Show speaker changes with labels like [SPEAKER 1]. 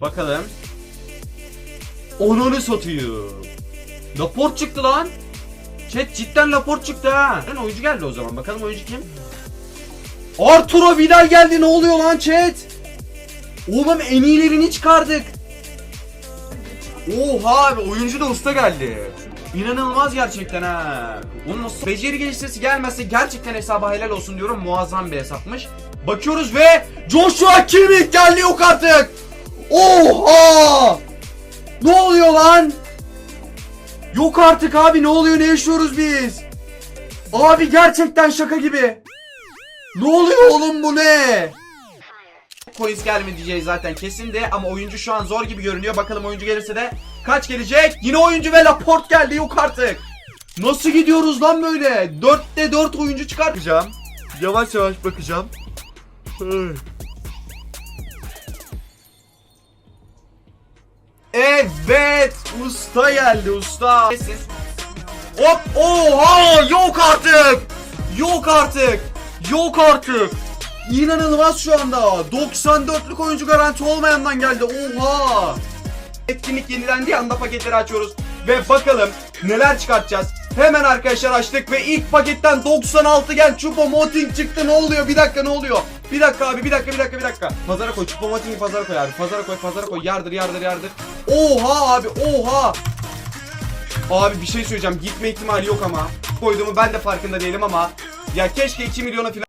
[SPEAKER 1] Bakalım. Onunu satıyor. Laport çıktı lan. Chat cidden laport çıktı ha. Lan oyuncu geldi o zaman. Bakalım oyuncu kim? Arturo Vidal geldi. Ne oluyor lan chat? Oğlum en iyilerini çıkardık. Oha abi oyuncu da usta geldi. İnanılmaz gerçekten ha. Onun beceri geliştirisi gelmezse gerçekten hesaba helal olsun diyorum. Muazzam bir hesapmış. Bakıyoruz ve Joshua Kimmich geldi yok artık. Oha! Ne oluyor lan? Yok artık abi ne oluyor ne yaşıyoruz biz? Abi gerçekten şaka gibi. Ne oluyor oğlum bu ne? Coins gelmeyeceği zaten kesin de ama oyuncu şu an zor gibi görünüyor. Bakalım oyuncu gelirse de kaç gelecek? Yine oyuncu ve Laporte geldi yok artık. Nasıl gidiyoruz lan böyle? 4'te 4 oyuncu çıkartacağım. Yavaş yavaş bakacağım. Evet, usta geldi usta. Hop, oha, yok artık. Yok artık. Yok artık. İnanılmaz şu anda. 94'lük oyuncu garanti olmayandan geldi. Oha. Etkinlik yenilendiği anda paketleri açıyoruz. Ve bakalım neler çıkartacağız. Hemen arkadaşlar açtık ve ilk paketten 96 gel Chupo Moting çıktı. Ne oluyor? Bir dakika ne oluyor? Bir dakika abi bir dakika bir dakika bir dakika. Pazara koy. Chupo Moting'i pazara koy abi. Pazara koy pazara koy. Yardır yardır yardır. Oha abi oha. Abi bir şey söyleyeceğim. Gitme ihtimali yok ama. Koyduğumu ben de farkında değilim ama. Ya keşke 2 milyona falan